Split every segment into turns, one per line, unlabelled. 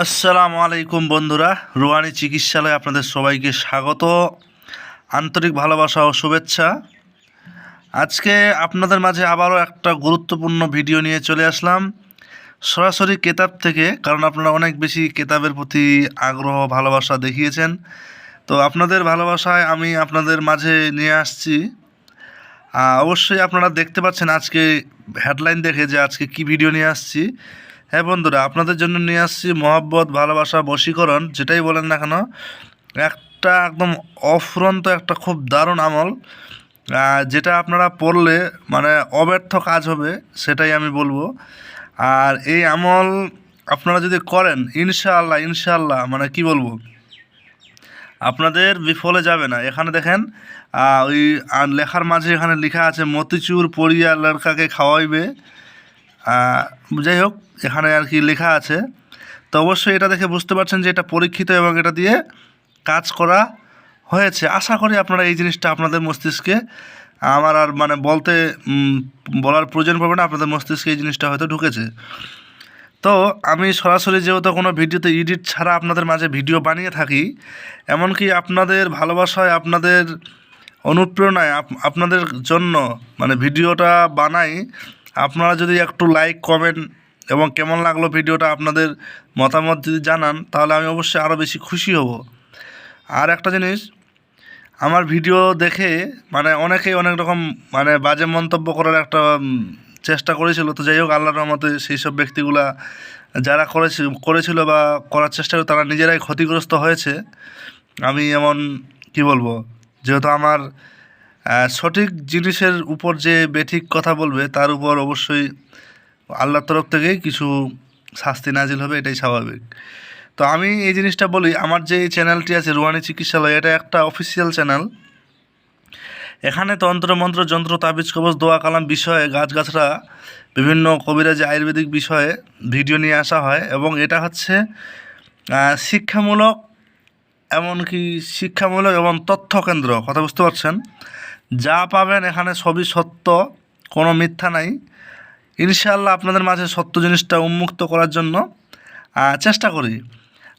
আসসালামু আলাইকুম বন্ধুরা। রুয়ানি চিকিৎসালয়ে আপনাদের সবাইকে স্বাগত। আন্তরিক ভালোবাসা ও শুভেচ্ছা। আজকে আপনাদের মাঝে আবারও একটা গুরুত্বপূর্ণ ভিডিও নিয়ে চলে আসলাম। সরাসরি কেতাব থেকে, কারণ আপনারা অনেক বেশি কেতাবের প্রতি আগ্রহ, ভালোবাসা দেখিয়েছেন। তো আপনাদের ভালোবাসায় আমি আপনাদের মাঝে নিয়ে আসছি। অবশ্যই আপনারা দেখতে পাচ্ছেন আজকে হেডলাইন দেখে যে আজকে কি ভিডিও নিয়ে আসছি। হ্যাঁ বন্ধুরা, আপনাদের জন্য নিয়ে আসছি মহব্বত, ভালোবাসা, বশীকরণ, যেটাই বলেন না কেন। একটা একদম অফুরন্ত, একটা খুব দারুণ আমল যেটা আপনারা পড়লে মানে অব্যর্থ কাজ হবে, সেটাই আমি বলব। আর এই আমল আপনারা যদি করেন, ইনশাআল্লাহ ইনশাআল্লাহ মানে কি বলব? আপনাদের বিফলে যাবে না। এখানে দেখেন ওই লেখার মাঝে এখানে লেখা আছে, মতিচুর পড়িয়া লড়কাকে খাওয়াইবে। যাই হোক, এখানে আর কি লেখা আছে। তো অবশ্যই এটা দেখে বুঝতে পারছেন যে এটা পরীক্ষিত এবং এটা দিয়ে কাজ করা হয়েছে। আশা করি আপনারা এই জিনিসটা আপনাদের মস্তিষ্কে, আমার আর মানে বলতে বলার প্রয়োজন পড়বে না, আপনাদের মস্তিষ্কে এই জিনিসটা হয়তো ঢুকেছে। তো আমি সরাসরি যেহেতু কোনো ভিডিওতে এডিট ছাড়া আপনাদের মাঝে ভিডিও বানিয়ে থাকি, এমনকি আপনাদের ভালোবাসায়, আপনাদের অনুপ্রেরণায়, আপ- আপনাদের জন্য মানে ভিডিওটা বানাই আপনারা যদি একটু লাইক কমেন্ট এবং কেমন লাগল ভিডিওটা আপনাদের মতামত যদি জানান, তাহলে আমি অবশ্যই আরও বেশি খুশি হব। আর একটা জিনিস, আমার ভিডিও দেখে মানে অনেকেই অনেক রকম মানে বাজে মন্তব্য করার একটা চেষ্টা করেছিল। তো যাই হোক, আল্লাহর রহমতে সেই সব ব্যক্তিগুলা যারা করেছিল করেছিল বা করার চেষ্টা করে, তারা নিজেরাই ক্ষতিগ্রস্ত হয়েছে। আমি এমন কি বলব? যেহেতু আমার সঠিক জিনিসের উপর যে বেঠিক কথা বলবে, তার উপর অবশ্যই আল্লাহর তরফ থেকেই কিছু শাস্তি নাজিল হবে, এটাই স্বাভাবিক। তো আমি এই জিনিসটা বলি, আমার যে চ্যানেলটি আছে রুহানি চিকিৎসালয়, এটা একটা অফিসিয়াল চ্যানেল এখানে তন্ত্র, মন্ত্র, যন্ত্র, তাবিজ কবচ দোয়া, কালাম বিষয়ে গাছগাছরা বিভিন্ন কবিরাজি, আয়ুর্বেদিক বিষয়ে ভিডিও নিয়ে আসা হয় এবং এটা হচ্ছে শিক্ষামূলক, এমনকি শিক্ষামূলক এবং তথ্য কেন্দ্র, কথা বুঝতে পারছেন? যা পাবেন এখানে সবই সত্য, কোনো মিথ্যা নাই। ইনশাল্লাহ আপনাদের মাঝে সত্য জিনিসটা উন্মুক্ত করার জন্য চেষ্টা করি।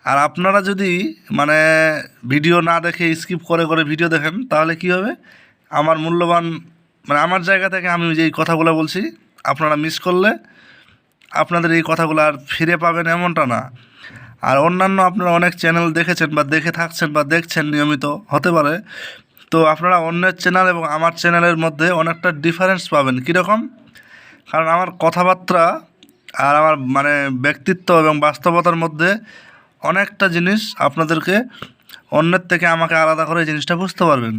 আর আপনারা যদি মানে ভিডিও না দেখে স্কিপ করে করে ভিডিও দেখেন, তাহলে কি হবে? আমার মূল্যবান মানে আমার জায়গা থেকে আমি যে কথাগুলো বলছি, আপনারা মিস করলে আপনাদের এই কথাগুলো আর ফিরে পাবেন এমনটা না। আর অন্যান্য আপনারা অনেক চ্যানেল দেখেছেন বা দেখে থাকছেন বা দেখছেন নিয়মিত, হতে পারে। তো আপনারা অন্যের চ্যানেল এবং আমার চ্যানেলের মধ্যে অনেকটা ডিফারেন্স পাবেন। কীরকম? কারণ আমার কথাবার্তা আর আমার মানে ব্যক্তিত্ব এবং বাস্তবতার মধ্যে অনেকটা জিনিস আপনাদেরকে অন্যের থেকে আমাকে আলাদা করে জিনিসটা বুঝতে পারবেন।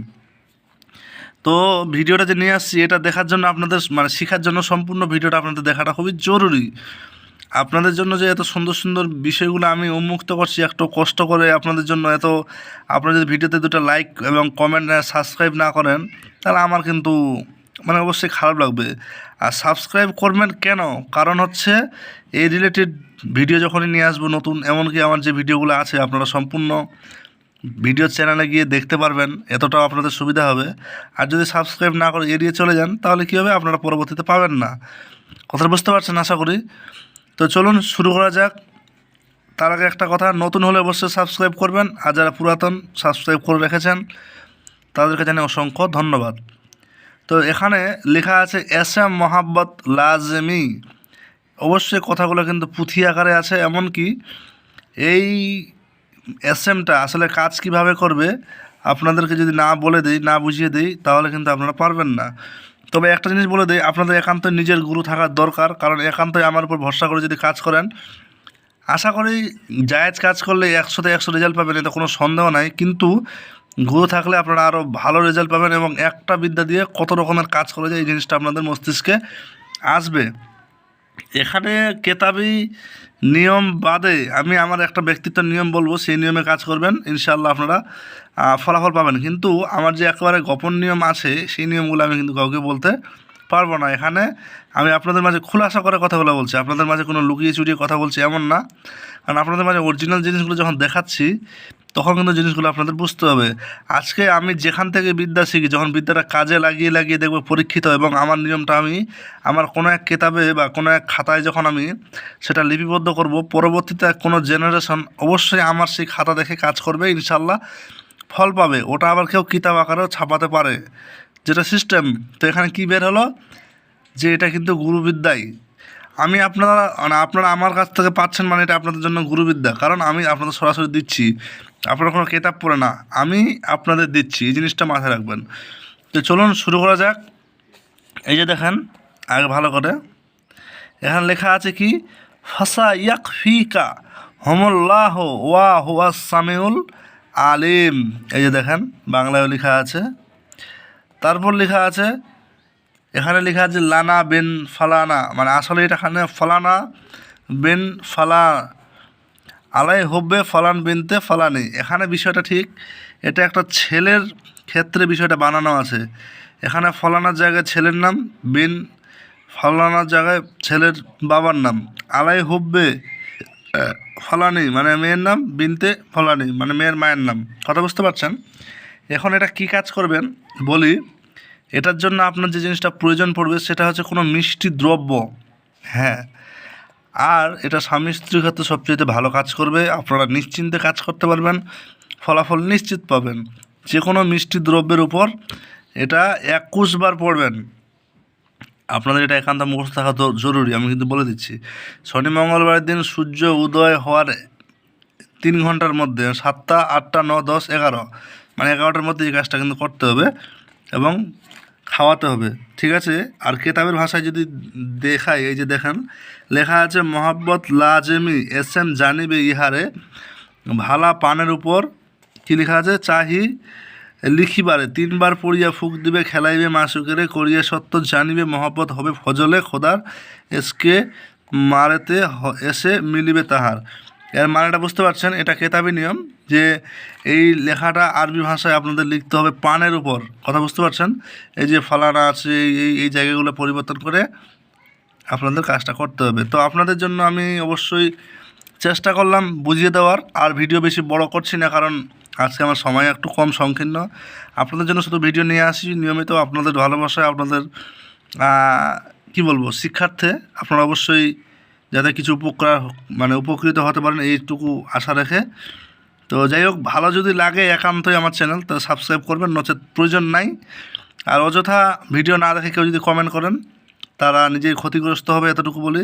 তো ভিডিওটা যে নিয়ে আসছি, এটা দেখার জন্য আপনাদের মানে শেখার জন্য সম্পূর্ণ ভিডিওটা আপনাদের দেখাটা খুবই জরুরি। আপনাদের জন্য যে এত সুন্দর সুন্দর বিষয়গুলো আমি উন্মুক্ত করছি, একটু কষ্ট করে আপনাদের জন্য এত, আপনারা যদি ভিডিওতে দুটো লাইক এবং কমেন্ট সাবস্ক্রাইব না করেন, তাহলে আমার কিন্তু মানে অবশ্যই খারাপ লাগবে। আর সাবস্ক্রাইব করবেন কেন? কারণ হচ্ছে এই রিলেটেড ভিডিও যখনই নিয়ে আসব নতুন, এমনকি আমার যে ভিডিওগুলো আছে, আপনারা সম্পূর্ণ ভিডিও চ্যানেলে গিয়ে দেখতে পারবেন, এতটাও আপনাদের সুবিধা হবে। আর যদি সাবস্ক্রাইব না করে এড়িয়ে চলে যান, তাহলে কী হবে? আপনারা পরবর্তীতে পাবেন না। কথাটা বুঝতে পারছেন? আশা করি। তো চলুন শুরু করা যাক। তার আগে একটা কথা, নতুন হলে অবশ্যই সাবস্ক্রাইব করবেন, আর যারা পুরাতন, সাবস্ক্রাইব করে রেখেছেন, তাদেরকে জানি অসংখ্য ধন্যবাদ। তো এখানে লেখা আছে, এস এম মোহাব্বত লাজমি। অবশ্যই কথাগুলো কিন্তু পুঁথি আকারে আছে, এমনকি এই এসএমটা আসলে কাজ কীভাবে করবে, আপনাদেরকে যদি না বলে দিই, না বুঝিয়ে দিই, তাহলে কিন্তু আপনারা পারবেন না। তবে একটা জিনিস বলে দিই, আপনাদের একান্ত নিজের গুরু থাকার দরকার, কারণ একান্তই আমার উপর ভরসা করে যদি কাজ করেন, আশা করি জায়েজ কাজ করলে একশোতে একশো রেজাল্ট পাবেন, এতে কোনো সন্দেহ নাই। কিন্তু গুরু থাকলে আপনারা আরও ভালো রেজাল্ট পাবেন এবং একটা বিদ্যা দিয়ে কত রকমের কাজ করে যায় এই জিনিসটা আপনাদের মস্তিষ্কে আসবে। এখানে কেতাবি নিয়ম বাদে আমি আমার একটা ব্যক্তিত্ব নিয়ম বলব, সেই নিয়মে কাজ করবেন ইনশাল্লাহ আপনারা ফলাফল পাবেন। কিন্তু আমার যে একেবারে গোপন নিয়ম আছে, সেই নিয়মগুলো আমি কিন্তু কাউকে বলতে পারব না এখানে। আমি আপনাদের মাঝে খুলাসা করে কথাগুলো বলছি। আপনাদের মাঝে কোনো লুকিয়ে চুরিয়ে কথা বলছি এমন না। কারণ আপনাদের মাঝে অরিজিনাল জিনিসগুলো যখন দেখাচ্ছি, তখন কিন্তু জিনিসগুলো আপনাদের বুঝতে হবে। আজকে আমি যেখান থেকে বিদ্যা শিখি, যখন বিদ্যাটা কাজে লাগিয়ে লাগিয়ে দেখব পরীক্ষিত এবং আমার নিয়মটা আমি আমার কোনো এক কেতাবে বা কোনো এক খাতায় যখন আমি সেটা লিপিবদ্ধ করব, পরবর্তীতে কোনো জেনারেশন অবশ্যই আমার সেই খাতা দেখে কাজ করবে ইনশাল্লাহ ফল পাবে। ওটা আবার কেউ কিতাব আকারেও ছাপাতে পারে। যেটা সিস্টেম তো এখানে কী বের হলো? যে এটা কিন্তু গুরুবিদ্যাই। আমি আপনারা মানে আপনারা আমার কাছ থেকে পাচ্ছেন মানে এটা আপনাদের জন্য গুরুবিদ্যা। কারণ আমি আপনাদের সরাসরি দিচ্ছি। আপনারা কোনো কেতাব পড়ে না। আমি আপনাদের দিচ্ছি। এই জিনিসটা মাথায় রাখবেন। তো চলুন শুরু করা যাক। এই যে দেখেন, আগে ভালো করে। এখানে লেখা আছে কি? ফাসা ইয়াক ফিকা হমল্লাহ ওয়া হুয়া সামিউল আলিম। এই যে দেখেন বাংলায় লেখা আছে। তারপর লেখা আছে, এখানে লেখা আছে লানা বেন ফালানা মানে আসলে এটা এখানে ফালানা বেন ফালা, আলাই হব্বে ফালান বিনতে ফালানি। এখানে বিষয়টা ঠিক, এটা একটা ছেলের ক্ষেত্রে বিষয়টা বানানো আছে। এখানে ফলানার জায়গায় ছেলের নাম, বিন ফলানার জায়গায় ছেলের বাবার নাম। আলাই হব্বে ফলানি মানে মেয়ের নাম, বিনতে ফলানি মানে মেয়ের মায়ের নাম। কথা বুঝতে পারছেন? এখন এটা কি কাজ করবেন? বলি এটার জন্য আপনার যে জিনিসটা প্রয়োজন পড়বে সেটা হচ্ছে কোনো মিষ্টি দ্রব্য। হ্যাঁ। আর এটা স্বামী স্ত্রীর ক্ষেত্রে সবচেয়ে ভালো কাজ করবে, আপনারা নিশ্চিন্তে কাজ করতে পারবেন, ফলাফল নিশ্চিত পাবেন। যে কোনো মিষ্টি দ্রব্যের উপর এটা একুশ বার পড়বেন। আপনাদের এটা একান্ত মুখস্থ থাকা তো জরুরি, আমি কিন্তু বলে দিচ্ছি। শনি, মঙ্গলবারের দিন সূর্য উদয় হওয়ার তিন ঘণ্টার মধ্যে, সাতটা, আটটা, ন, দশ, এগারো মানে এগারোটার মধ্যে এই কাজটা কিন্তু করতে হবে। এবং খাওয়াতে হবে, ঠিক আছে? আর কেতাবের ভাষায় যদি দেখাই, এই যে দেখেন, লেখা আছে, মোহাব্বত লাজেমি এস এম জানিবে ইহারে। ভালা পানের উপর কী লেখা আছে? চাহি লিখিবারে, তিনবার পড়িয়া ফুক দিবে, খেলাইবে মাসুকেরে, করিয়া সত্য জানিবে, মহব্বত হবে ফজলে খোদার, এসকে মারেতে এসে মিলিবে তাহার। এর মানেটা বুঝতে পারছেন, এটা কেতাবি নিয়ম যে এই লেখাটা আরবি ভাষায় আপনাদের লিখতে হবে পানের উপর। কথা বুঝতে পারছেন? এই যে ফালানা আছে, এই- এই জায়গাগুলো পরিবর্তন করে আপনাদের কাজটা করতে হবে। তো আপনাদের জন্য আমি অবশ্যই চেষ্টা করলাম বুঝিয়ে দেওয়ার, আর ভিডিও বেশি বড় করছি না, কারণ আজকে আমার সময় একটু কম সংকীর্ণ। আপনাদের জন্য শুধু ভিডিও নিয়ে আসি, নিয়মিত আপনাদের ভালোবাসায়, আপনাদের কি বলব, শিক্ষার্থে আপনারা অবশ্যই যাতে কিছু উপকার মানে উপকৃত হতে পারেন, এইটুকু আশা রেখে। তো যাই হোক, ভালো যদি লাগে একান্তই আমার চ্যানেল, তো সাবস্ক্রাইব করবেন, নচেত প্রয়োজন নাই। আর অযথা ভিডিও না দেখে কেউ যদি কমেন্ট করেন, তারা নিজেই ক্ষতিগ্রস্ত হবে, এতটুকু বলি।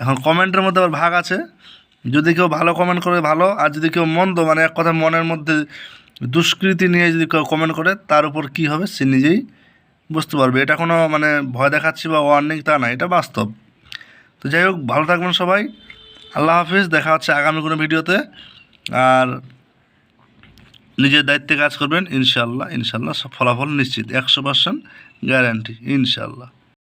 এখন কমেন্টের মধ্যে আবার ভাগ আছে। যদি কেউ ভালো কমেন্ট করে, ভালো। আর যদি কেউ মন্দ মানে এক কথা মনের মধ্যে দুষ্কৃতি নিয়ে যদি কেউ কমেন্ট করে, তার উপর কী হবে, সে নিজেই বুঝতে পারবে। এটা কোনো মানে ভয় দেখাচ্ছি বা ওয়ার্নিং তা না, এটা বাস্তব। তো যাই হোক, ভালো থাকবেন সবাই। আল্লাহ হাফিজ, দেখা হচ্ছে আগামী কোনো ভিডিওতে। আর নিজের দায়িত্বে কাজ করবেন ইনশাল্লাহ ইনশাল্লাহ ফলাফল নিশ্চিত, একশো পার্সেন্ট গ্যারান্টি ইনশাল্লাহ